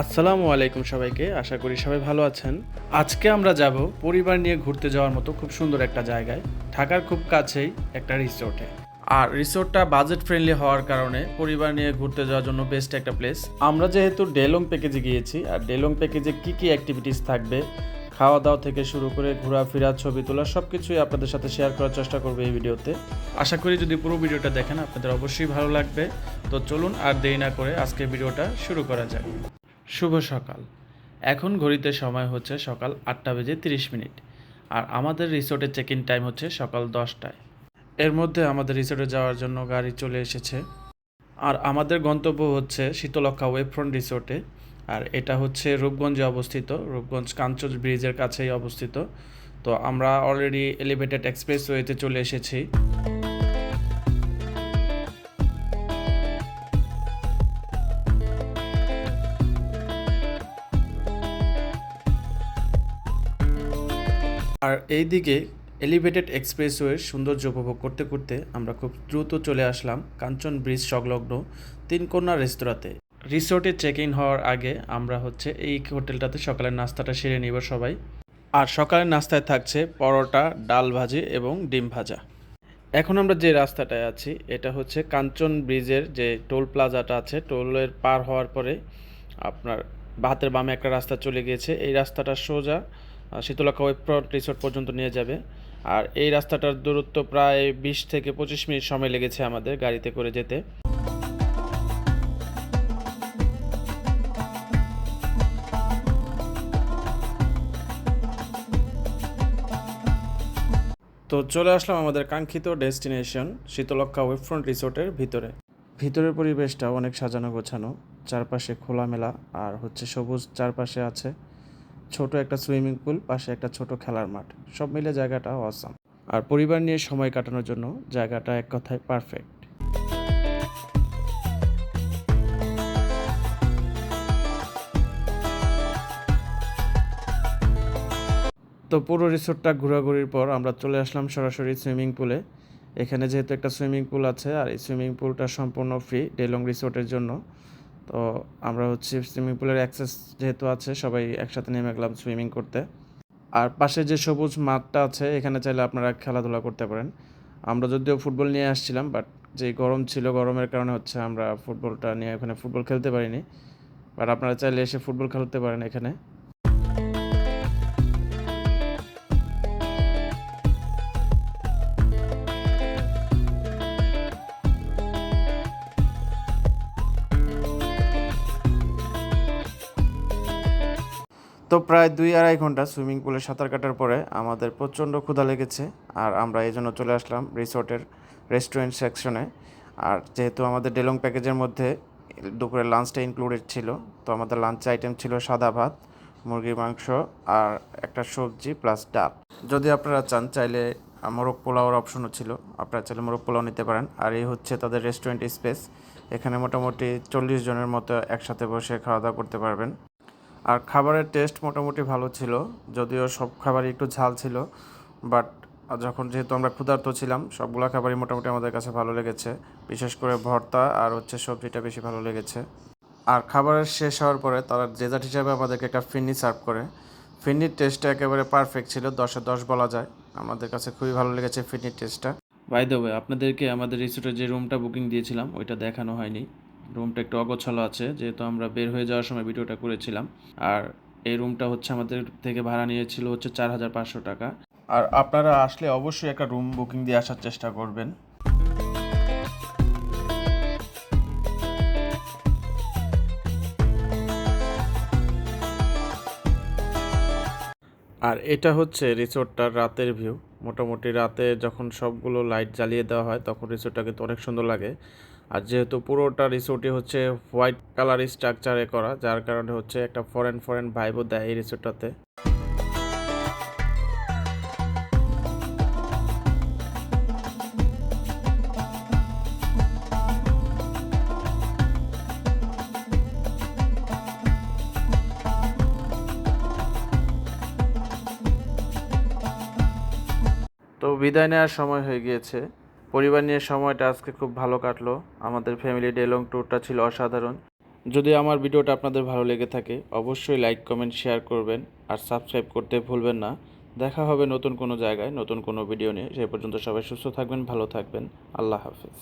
আসসালামু আলাইকুম সবাইকে, আশা করি সবাই ভালো আছেন। আজকে আমরা যাব পরিবার নিয়ে ঘুরতে যাওয়ার মতো খুব সুন্দর একটা জায়গায়, ঢাকার খুব কাছেই একটা রিসোর্টে। আর রিসোর্টটা বাজেট ফ্রেন্ডলি হওয়ার কারণে পরিবার নিয়ে ঘুরতে যাওয়ার জন্য বেস্ট একটা প্লেস আমরা যেহেতু ডেলং প্যাকেজে গিয়েছি, আর ডেলং প্যাকেজে কি কি অ্যাক্টিভিটিস থাকবে খাওয়া দাওয়া থেকে শুরু করে ঘোরাফেরা, ছবি তোলা সব কিছুই আপনাদের সাথে শেয়ার করার চেষ্টা করব এই ভিডিওতে। আশা করি যদি পুরো ভিডিওটা দেখেন, আপনাদের অবশ্যই ভালো লাগবে। তো চলুন আর দেরি না করে আজকে ভিডিওটা শুরু করা যাক। শুভ সকাল। এখন ঘড়িতে সময় হচ্ছে সকাল আটটা বেজে তিরিশ মিনিট। আর আমাদের রিসোর্টের চেক ইন টাইম হচ্ছে সকাল দশটায়। এর মধ্যে আমাদের রিসোর্টে যাওয়ার জন্য গাড়ি চলে এসেছে। আর আমাদের গন্তব্য হচ্ছে শীতলক্ষা ওয়েবফ্রন্ট রিসোর্টে আর এটা হচ্ছে রূপগঞ্জে অবস্থিত, রূপগঞ্জ কাঞ্চন ব্রিজের কাছেই অবস্থিত। তো আমরা অলরেডি এলিভেটেড এক্সপ্রেসওয়েতে চলে এসেছি। আর এইদিকে এলিভেটেড এক্সপ্রেসওয়ের সৌন্দর্য উপভোগ করতে করতে আমরা খুব দ্রুত চলে আসলাম কাঞ্চন ব্রিজ সংলগ্ন তিনকন্যা রেস্তোরাঁতে। রিসোর্টে চেক ইন হওয়ার আগে আমরা হচ্ছে এই হোটেলটাতে সকালের নাস্তাটা সেরে নিব সবাই। আর সকালের নাস্তায় থাকছে পরোটা, ডাল ভাজি এবং ডিম ভাজা। এখন আমরা যে রাস্তাটায় আছি, এটা হচ্ছে কাঞ্চন ব্রিজের যে টোল প্লাজাটা আছে, টোলের পার হওয়ার পরে আপনার হাতের বামে একটা রাস্তা চলে গিয়েছে। এই রাস্তাটা সোজা শীতলক্ষা ওয়েবফ্রন্ট রিসোর্ট পর্যন্ত নিয়ে যাবে। আর এই রাস্তাটার দূরত্ব প্রায় বিশ থেকে পঁচিশ মিনিট সময় লেগেছে আমাদের গাড়িতে করে যেতে। তো চলে আসলাম আমাদের কাঙ্ক্ষিত ডেস্টিনেশন শীতলক্ষা ওয়েবফ্রন্ট রিসোর্টের ভিতরে। ভিতরের পরিবেশটা অনেক সাজানো গোছানো, চারপাশে খোলামেলা, আর হচ্ছে সবুজ চারপাশে আছে ছোট একটা সুইমিং পুল, পাশে একটা ছোট খেলার মাঠ। সব মিলে জায়গাটা অসাম আর পরিবার নিয়ে সময় কাটানোর জন্য জায়গাটা এক কথায় পারফেক্ট তো পুরো রিসোর্টটা ঘোরাঘুরির পর আমরা চলে আসলাম সরাসরি সুইমিং পুলে। এখানে যেহেতু একটা সুইমিং পুল আছে, আর এই সুইমিং পুলটা সম্পূর্ণ ফ্রি ডেলং রিসোর্টের জন্য। তো আমরা হচ্ছে সুইমিং পুলের অ্যাক্সেস যেহেতু আছে, সবাই একসাথে নেমে গেলাম সুইমিং করতে। আর পাশে যে সবুজ মাঠটা আছে, এখানে চাইলে আপনারা খেলাধুলা করতে পারেন। আমরা যদিও ফুটবল নিয়ে আসছিলাম বাট যে গরম ছিল, গরমের কারণে হচ্ছে আমরা ফুটবলটা নিয়ে এখানে ফুটবল খেলতে পারিনি। বাট আপনারা চাইলে এসে ফুটবল খেলতে পারেন এখানে। তো প্রায় দুই আড়াই ঘণ্টা সুইমিং পুলে সাঁতার কাটার পরে আমাদের প্রচণ্ড ক্ষুধা লেগেছে আর আমরা এই জন্য চলে আসলাম রিসোর্টের রেস্টুরেন্ট সেকশনে। আর যেহেতু আমাদের ডেলং প্যাকেজের মধ্যে দুপুরের লাঞ্চটা ইনক্লুডেড ছিল, তো আমাদের লাঞ্চ আইটেম ছিল সাদা ভাত, মুরগির মাংস আর একটা সবজি প্লাস ডাল। যদি আপনারা চান, চাইলে মোরগ পোলাওর অপশনও ছিল। আপনারা চাইলে মোরগ পোলাও নিতে পারেন। আর এই হচ্ছে তাদের রেস্টুরেন্ট স্পেস এখানে মোটামুটি চল্লিশ জনের মতো একসাথে বসে খাওয়া দাওয়া করতে পারবেন। আর খাবারের টেস্ট মোটামুটি ভালো ছিল, যদিও সব খাবারই একটু ঝাল ছিল বাট যখন যেহেতু আমরা ক্ষুধার্ত ছিলাম, সবগুলো খাবারই মোটামুটি আমাদের কাছে ভালো লেগেছে, বিশেষ করে ভর্তা আর হচ্ছে সবজিটা বেশি ভালো লেগেছে। আর খাবারের শেষ হওয়ার পরে তারা ডেজার্ট হিসাবে আমাদেরকে একটা ফিন্নি সার্ভ করে। ফিন্নির টেস্টটা একেবারে পারফেক্ট ছিল, দশে দশ বলা যায়। আমাদের কাছে খুবই ভালো লেগেছে ফিন্নির টেস্টটা বাই আপনাদেরকে আমাদের রিসোর্টের যে রুমটা বুকিং দিয়েছিলাম, ওইটা দেখানো হয়নি। রুমটা একটু অগোছালো আছে, যেহেতু আমরা বের হয়ে যাওয়ার সময় ভিডিওটা করেছিলাম। আর এই রুমটা হচ্ছে আমাদের থেকে ভাড়া নিয়েছিল হচ্ছে চার হাজার পাঁচশো টাকা। আর আপনারা আসলে অবশ্যই একটা রুম বুকিং দিয়ে আসার চেষ্টা করবেন। আর এটা হচ্ছে রিসোর্টটার রাতের ভিউ। মোটামুটি রাতে যখন সবগুলো লাইট জ্বালিয়ে দেওয়া হয়, তখন রিসোর্টটা কিন্তু অনেক সুন্দর লাগে। আর যেহেতু পুরোটা রিসোর্টই হচ্ছে হোয়াইট কালার স্ট্রাকচারে করা, যার কারণে হচ্ছে একটা ফরেন ফরেন ভাইবও দেয় এই রিসোর্টটাতে বিদায় নেওয়ার সময় হয়ে গিয়েছে। পরিবার নিয়ে সময়টা আজকে খুব ভালো কাটলো। আমাদের ফ্যামিলি ডে লং ট্যুরটা ছিল অসাধারণ। যদি আমার ভিডিওটা আপনাদের ভালো লেগে থাকে, অবশ্যই লাইক কমেন্ট শেয়ার করবেন। আর সাবস্ক্রাইব করতে ভুলবেন না। দেখা হবে নতুন কোনো জায়গায়, নতুন কোনো ভিডিও নিয়ে। সেই পর্যন্ত সবাই সুস্থ থাকবেন, ভালো থাকবেন। আল্লাহ হাফেজ।